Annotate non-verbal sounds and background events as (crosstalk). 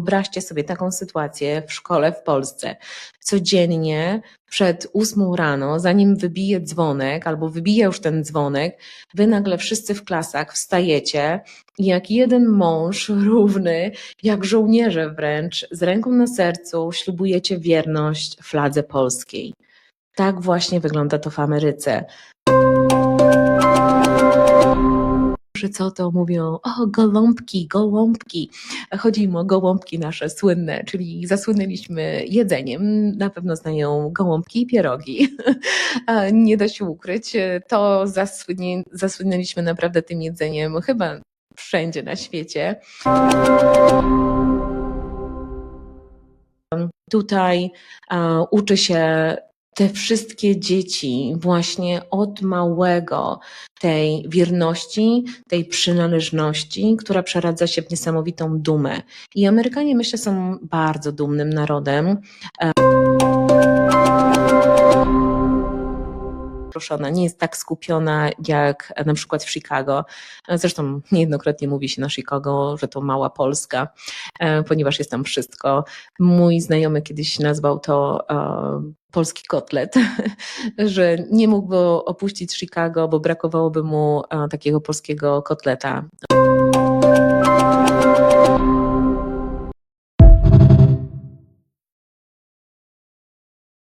Wyobraźcie sobie taką sytuację w szkole w Polsce. Codziennie przed ósmą rano, zanim wybije dzwonek albo wybije już ten dzwonek, wy nagle wszyscy w klasach wstajecie i jak jeden mąż (laughs) równy, jak żołnierze wręcz, z ręką na sercu ślubujecie wierność fladze polskiej. Tak właśnie wygląda to w Ameryce. Że co to mówią, o gołąbki, gołąbki. Chodzi im o gołąbki nasze słynne, czyli zasłynęliśmy jedzeniem. Na pewno znają gołąbki i pierogi. (laughs) Nie da się ukryć, to zasłynie, zasłynęliśmy naprawdę tym jedzeniem chyba wszędzie na świecie. Tutaj a, uczy się te wszystkie dzieci właśnie od małego tej wierności, tej przynależności, która przeradza się w niesamowitą dumę. I Amerykanie, myślę, są bardzo dumnym narodem. Proszona, nie jest tak skupiona jak na przykład w Chicago. Zresztą niejednokrotnie mówi się na Chicago, że to mała Polska, e, ponieważ jest tam wszystko. Mój znajomy kiedyś nazwał to e, polski kotlet, (laughs) że nie mógłby opuścić Chicago, bo brakowałoby mu e, takiego polskiego kotleta.